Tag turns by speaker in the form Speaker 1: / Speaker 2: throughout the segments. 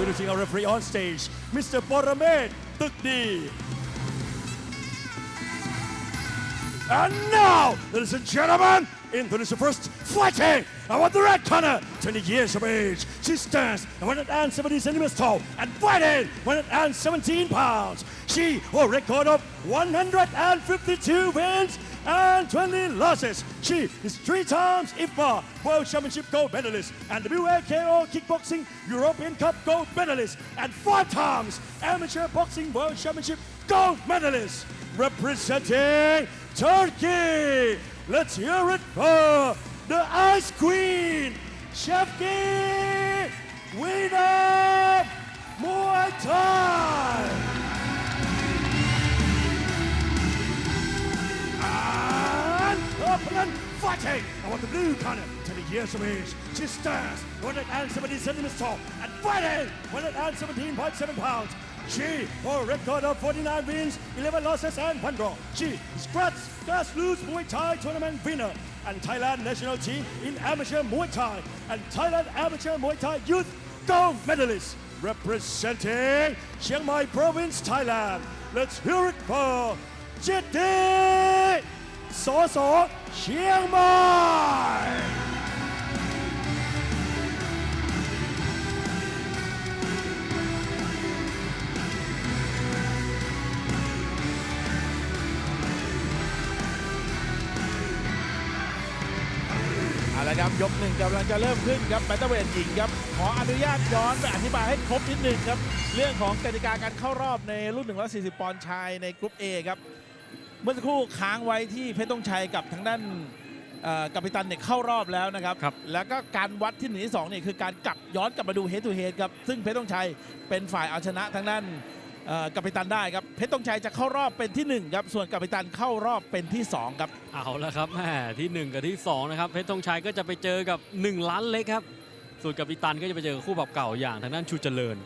Speaker 1: Introducing our referee on stage, Mr. Boramed Tukdi. And now, ladies and gentlemen, introduce the first fighting. I want the red corner, 20 years of age. She stands 170 centimeters tall and fighting 117 pounds. She a record of 152 wins and 20 losses. She is three times IFMA World Championship gold medalist and the WAKO Kickboxing European Cup gold medalist and five times Amateur Boxing World Championship gold medalist. Representing Turkey, let's hear it for the Ice Queen, Shefki Winner Muay Thai. fighting! I want the blue colour till the years of age. She stirs 117 centimetres tall and fighting! 117.7 pounds. She, for a record of 49 wins, 11 losses and 1 draw. She is Grats Grass Muay Thai Tournament winner and Thailand national team in amateur Muay Thai and Thailand amateur Muay Thai youth gold medalist representing Chiang Mai province, Thailand. Let's hear it for Jitty Soso เชียงใหม่
Speaker 2: เอาละครับยกหนึ่งกำลังจะเริ่มขึ้นครับแบตเตอร์เวทหญิงครับ ขออนุญาตย้อนไปอธิบายให้ครบนิดหนึ่งครับ เรื่องของกติกาการเข้ารอบในรุ่น 140 ปอนด์ชายในกรุ๊ป A ครับ เมื่อสักครู่ค้างไว้ที่เพชรต้องชัยกับทางด้านเอ่อกัปตันเนี่ยเข้ารอบแล้วนะครับ
Speaker 3: ครับ
Speaker 2: แล้วก็การวัดที่หนึ่งที่สองเนี่ยคือการกลับย้อนกลับมาดูเฮดทูเฮดครับซึ่งเพชรต้องชัยเป็นฝ่ายเอาชนะทางด้านเอ่อกัปตันได้ครับเพชรต้องชัยจะเข้ารอบเป็นที่หนึ่งครับ ส่วนกัปตันเข้ารอบเป็นที่สองครับ
Speaker 3: เอาละครับแม่ที่ 1 กับที่ 2 นะครับเพชรธงชัยก็จะไปเจอกับ 1 ล้านเล็กครับ ส่วนกัปตันก็จะไปเจอกับคู่ปรับเก่าอย่างทางด้านชูเจริญ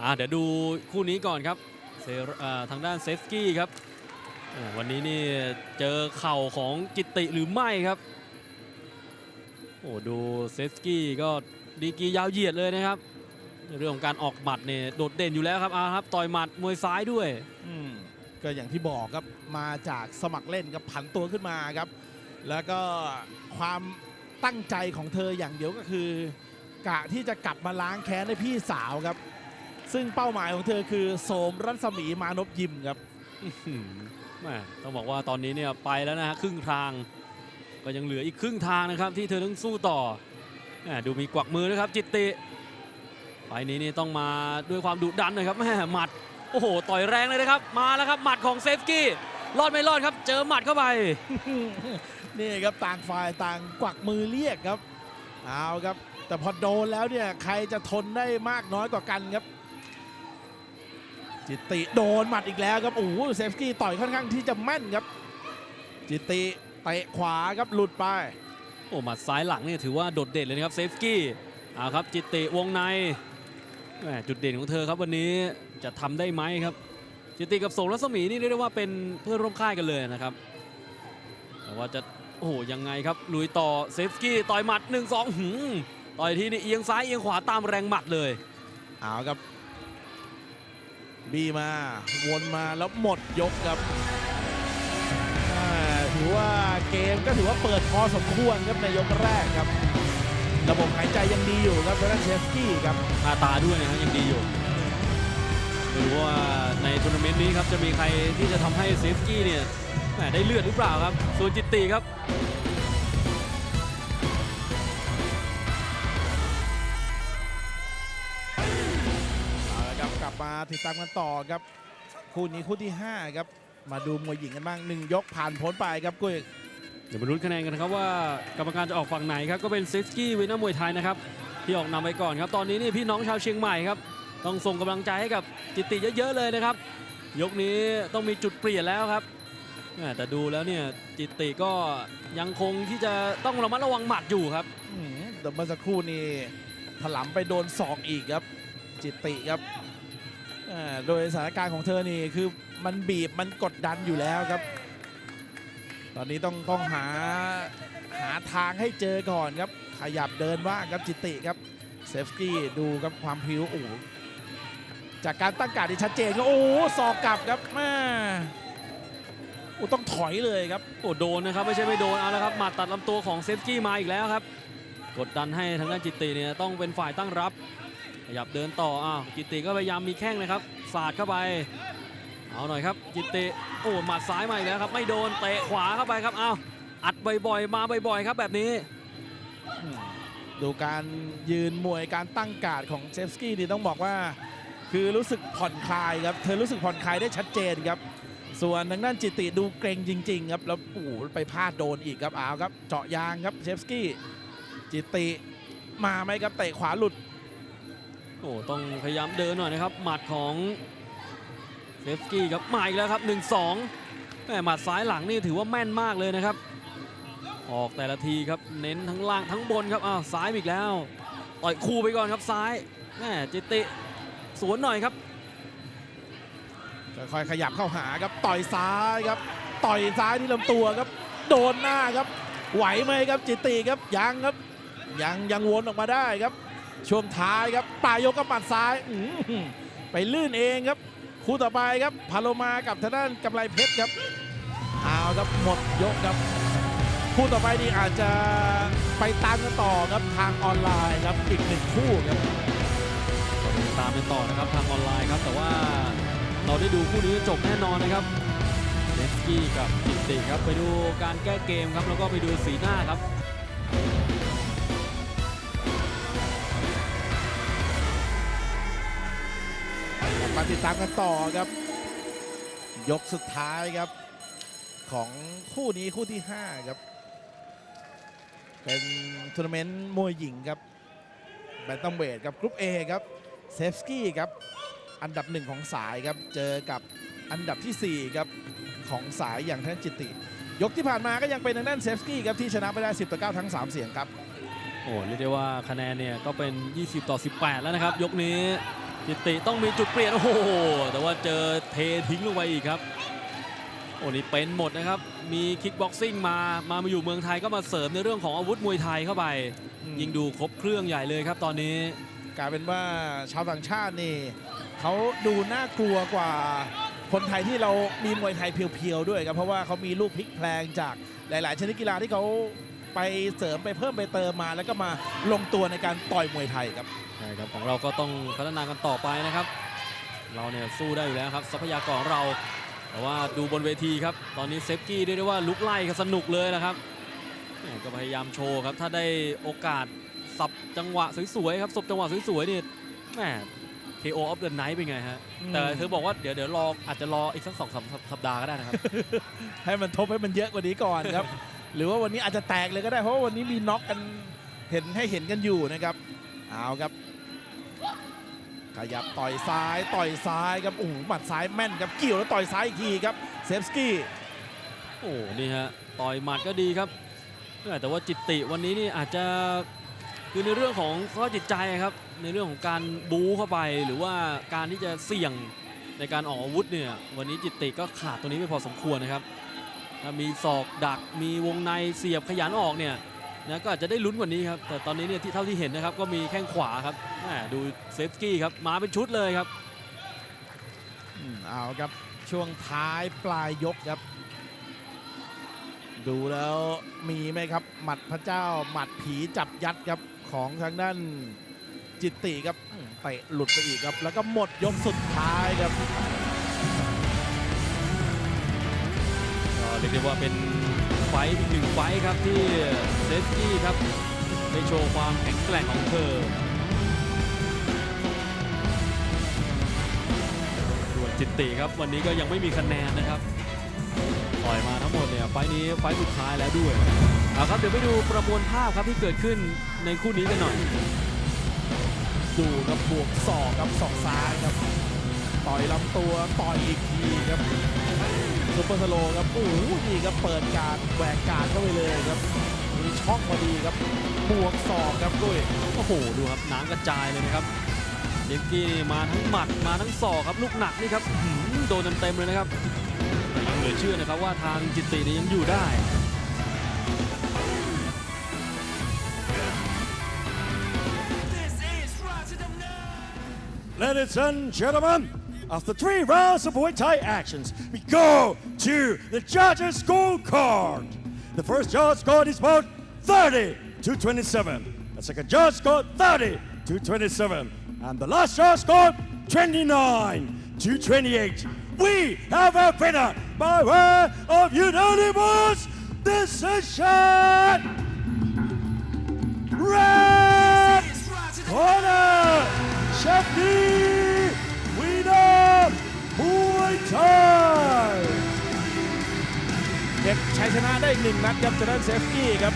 Speaker 3: อ่าเดี๋ยวดูคู่นี้ก่อนครับเซรอ่าทางด้านเซฟกี้ครับอ่า วันนี้นี่เจอเข่าของกิตติหรือไม่ครับ โอ้ดูเซฟกี้ก็ดีกรียาวเหยียดเลยนะครับในเรื่องของการออกหมัดเนี่ยโดดเด่นอยู่แล้วครับอาครับต่อยหมัดมวยซ้ายด้วย
Speaker 2: อืมก็อย่างที่บอกครับมาจากสมัครเล่นครับผันตัวขึ้นมาครับ แล้วก็ความตั้งใจของเธออย่างเดียวก็คือ กะที่จะกลับมาล้างแค้นให้พี่สาวครับ ซึ่งเป้าหมายของเธอคือโสมรัศมีมานพยิมครับ
Speaker 3: อื้อหือ แม่ต้องบอกว่าตอนนี้เนี่ยไปแล้วนะฮะครึ่งทาง ก็ยังเหลืออีกครึ่งทางนะครับ ที่เธอต้องสู้ต่อแม่ดูมีกวักมือนะครับ จิตติไฟล์นี้นี่ต้องมาด้วยความดุดันหน่อยครับแม่หมัดโอ้โหต่อยแรงเลยนะครับ มาแล้วครับหมัดของเซฟกี้รอดไม่รอดครับ เจอหมัดเข้าไป
Speaker 2: นี่ครับต่างฝ่ายต่างกวักมือเรียกครับเอาครับ แต่พอโดนแล้วเนี่ยใครจะทนได้มากน้อยกว่ากันครับ จิตติโดนหมัดอีกแล้วครับโอ้โหเซฟกี้ต่อยค่อนข้างที่จะแม่นครับ จิตติเตะขวาครับหลุดไป
Speaker 3: โอ้หมัดซ้ายหลังเนี่ยถือว่าโดดเด่นเลยนะครับเซฟกี้เอาครับจิตติวงในแหม่จุดเด่นของเธอครับวันนี้จะทำได้ไหมครับ จิตติกับโสมรัศมีนี่เรียกได้ว่าเป็นเพื่อนร่วมค่ายกันเลยนะครับ แต่ว่าจะโอ้โหยังไงครับลุยต่อเซฟกี้ต่อยหมัด1 2หืมต่อยทีนี่เอียงซ้ายเอียงขวาตามแรงหมัดเลย
Speaker 2: เอาครับ บีมาวนมาแล้วหมดยกครับอ่าถือว่าเกมก็ถือว่าเปิดพอสมควรครับในยกแรกครับ ระบบหายใจยังดีอยู่ครับเวลาเชฟกี้ครับ
Speaker 3: ตาตาด้วยนะฮะยังดีอยู่ไม่รู้ว่าในทัวร์นาเมนต์นี้ครับจะมีใครที่จะทำให้เซฟกี้เนี่ยแหมได้เลือดหรือเปล่าครับส่วนจิตติครับ
Speaker 2: ติดตามกันต่อครับ คู่นี้คู่ที่ 5 ครับ มาดูมวยหญิงกันบ้างหนึ่งยกผ่านพ้นไปครับกุ้ย
Speaker 3: เดี๋ยวมาลุ้นคะแนนกันนะครับว่ากรรมการจะออกฝั่งไหนครับก็เป็นเซฟกี้วินเนอร์มวยไทยนะครับที่ออกนำไปก่อนครับตอนนี้นี่พี่น้องชาวเชียงใหม่ครับต้องส่งกำลังใจให้กับจิตติเยอะๆเลยนะครับ ยกนี้ต้องมีจุดเปลี่ยนแล้วครับแหม่แต่ดูแล้วเนี่ยจิตติก็ยังคงที่จะต้องระมัดระวังหมัดอยู่ครับ
Speaker 2: อืมแต่เมื่อสักครู่นี้ถลำไปโดนศอกอีกครับ จิตติครับ อ่าโดยสถานการณ์ของเธอนี่คือมันบีบมันกดดันอยู่แล้วครับ ตอนนี้ต้องต้องหาหาทางให้เจอก่อนครับ ขยับเดินว่างครับจิตติครับเซฟกี้ดูครับความพริ้วโอ้โหจากการตั้งการที่ชัดเจนก็โอ้ศอกกลับครับแม่โอ้ต้องถอยเลยครับ
Speaker 3: โอ้โดนนะครับไม่ใช่ไม่โดนเอาละครับหมัดตัดลำตัวของเซฟกี้มาอีกแล้วครับ กดดันให้ทางด้านจิตติเนี่ยต้องเป็นฝ่ายตั้งรับ ขยับเดินต่ออ้าวจิตติก็พยายามมีแข้งนะครับสาดเข้าไป เอาหน่อยครับจิตติโอ้หมัดซ้ายมาอีกแล้วครับไม่โดนเตะขวาเข้าไปครับอ้าวอัดบ่อยๆ มาบ่อยๆ ครับแบบนี้
Speaker 2: ดูการยืนมวยการตั้งการ์ดของเซฟสกี้นี่ต้องบอกว่า คือรู้สึกผ่อนคลายครับ เธอรู้สึกผ่อนคลายได้ชัดเจนครับ ส่วนทางด้านจิตติดูเกรงจริง ๆ ครับ แล้วโอ้โหไปพลาดโดนอีกครับอ้าวครับ เจาะยางครับเชฟสกี้จิตติมาไหมครับเตะขวาหลุด
Speaker 3: โอ้ต้องพยายามเดินหน่อยนะครับ หมัดของเซฟกี้ครับมาอีกแล้วครับ 1-2แม่หมัดซ้ายหลังนี่ถือว่าแม่นมากเลยนะครับ ออกแต่ละทีครับเน้นทั้งล่างทั้งบนครับอ้าวซ้ายอีกแล้วต่อยคู่ไปก่อนครับซ้ายแม่จิตติสวนหน่อยครับ
Speaker 2: ค่อยๆขยับเข้าหาครับต่อยซ้ายครับ ต่อยซ้ายที่ลำตัวครับ โดนหน้าครับ ไหวไหมครับจิตติครับยังครับ ยังยังวนออกมาได้ครับ ช่วงท้ายครับปลายยกกับหมัดซ้ายไปลื่นเองครับ คู่ต่อไปครับพาโลมากับทางด้านกำไรเพชรครับเอาครับหมดยกครับ คู่ต่อไปนี่อาจจะไปตามกันต่อครับทางออนไลน์ครับอีกหนึ่งคู่ครับ
Speaker 3: ตามไปต่อนะครับทางออนไลน์ครับ แต่ว่าเราได้ดูคู่นี้จบแน่นอนนะครับเดสกี้กับจิตติครับไปดูการแก้เกมครับแล้วก็ไปดูสีหน้าครับ
Speaker 2: มาติดตามกันต่อครับ ยกสุดท้ายครับ ของคู่นี้คู่ที่ 5 ครับ เป็นทัวร์นาเมนต์มวยหญิงครับแบนตัมเวทครับกรุ๊ป A ครับเซฟสกี้ครับ อันดับหนึ่งของสายครับ เจอกับอันดับทีสี่4 ครับของสายอย่างแท่นจิตติ ยกที่ผ่านมาก็ยังเป็นทางด้านเซฟสกี้ครับที่ชนะไปได้ 10 ต่อ 9 ทั้ง 3 เสียงครับ
Speaker 3: โอ้เรียกได้ว่าคะแนนเนี่ยก็เป็น 20 ต่อ 18 แล้วนะครับ ยกนี้ จิตติต้องมีจุดเปลี่ยนโอ้โหแต่ว่าเจอเททิ้งลงไปอีกครับโอ้นี่เป็นหมดนะครับ มีคิกบ็อกซิ่งมามามาอยู่เมืองไทยก็มาเสริมในเรื่องของอาวุธมวยไทยเข้าไป ยิงดูครบเครื่องใหญ่เลยครับตอนนี้
Speaker 2: กลายเป็นว่าชาวต่างชาตินี่เขาดูน่ากลัวกว่าคนไทยที่เรามีมวยไทยเพียวๆด้วยครับเพราะว่าเขามีลูกพลิกแพลงจากหลาย ๆ ชนิดกีฬาที่เขา ไปเสริมไปเพิ่มไปเติมมา แล้วก็มาลงตัวในการต่อยมวยไทยครับ
Speaker 3: ใช่ครับของเราก็ต้องพัฒนากันต่อไปนะครับ เราเนี่ยสู้ได้อยู่แล้วครับทรัพยากรของเรา แต่ว่าดูบนเวทีครับ ตอนนี้เซฟกี้เรียกได้ว่าลุกไล่กันสนุกเลยนะครับแหม่ก็พยายามโชว์ครับ ถ้าได้โอกาสสับจังหวะสวยๆครับสบจังหวะสวยๆนี่แหม KO of the night เป็นไงฮะ แต่เธอบอกว่าเดี๋ยวเดี๋ยวรออาจจะรออีกสักสองสามสัปดาห์ก็ได้นะครับ
Speaker 2: ให้มันทบให้มันเยอะกว่านี้ก่อนครับ หรือว่าวันนี้อาจจะแตกเลยก็ได้ เพราะว่าวันนี้มีน็อกกันเห็นให้เห็นกันอยู่นะครับ เอาครับ ขยับต่อยซ้ายต่อยซ้ายครับโอ้โหหมัดซ้ายแม่นครับเกี่ยวแล้วต่อยซ้ายอีกทีครับเซฟสกี้
Speaker 3: โอ้นี่ฮะต่อยหมัดก็ดีครับแต่ว่าจิตติวันนี้นี่อาจจะคือในเรื่องของสภาพจิตใจครับ ในเรื่องของการบู๊เข้าไปหรือว่าการที่จะเสี่ยงในการออกอาวุธเนี่ยวันนี้จิตติก็ขาดตัวนี้ไปพอสมควรนะครับ ถ้ามีศอกดักมีวงในเสียบขยันออกเนี่ยนะก็อาจจะได้ลุ้นกว่านี้ครับ แต่ตอนนี้เนี่ยที่เท่าที่เห็นนะครับก็มีแข้งขวาครับดูเซฟกี้ครับมาเป็นชุดเลยครับ
Speaker 2: อืมเอาครับช่วงท้ายปลายยกครับ ดูแล้วมีไหมครับ หมัดพระเจ้าหมัดผีจับยัดครับของทางด้านจิตติครับเตะหลุดไปอีกครับ แล้วก็หมดยกสุดท้ายครับ
Speaker 3: ยกได้ว่าเป็นไฟอีกหนึ่งไฟครับที่เซฟกี้ครับได้โชว์ความแข็งแกร่งของเธอส่วนจิตติครับวันนี้ก็ยังไม่มีคะแนนนะครับต่อยมาทั้งหมดเนี่ยไฟนี้ไฟสุดท้ายแล้วด้วยเอาครับเดี๋ยวไปดูประมวลภาพครับที่เกิดขึ้นในคู่นี้กันหน่อย
Speaker 2: ดูครับบวกศอกครับศอกซ้ายครับ ต่อยลำตัวต่อยอีกทีครับ ซุปเปอร์สโลว์ครับโอ้โหนี่ครับเปิดการแหวกการเข้าไปเลยครับมีช่องพอดีครับบวกศอกครับกุ้ย
Speaker 3: โอ้โหดูครับน้ำกระจายเลยนะครับเดฟกี้มาทั้งหมัดมาทั้งศอกครับลูกหนักนี่ครับโดนเต็มๆเลยนะครับแต่ยังเหลือเชื่อนะครับว่าทางจิตตินี่ยังอยู่ได้
Speaker 1: Ladies and gentlemen, after three rounds of Muay Thai actions, we go to the judges' scorecard. The first judge scored is bout 30 to 27. The second judge scored 30 to 27. And the last judge scored 29 to 28. We have a winner by way of unanimous decision. Red corner, Shakti
Speaker 2: ได้อีกหนึ่งนัดครับชนะเซฟกี้ครับ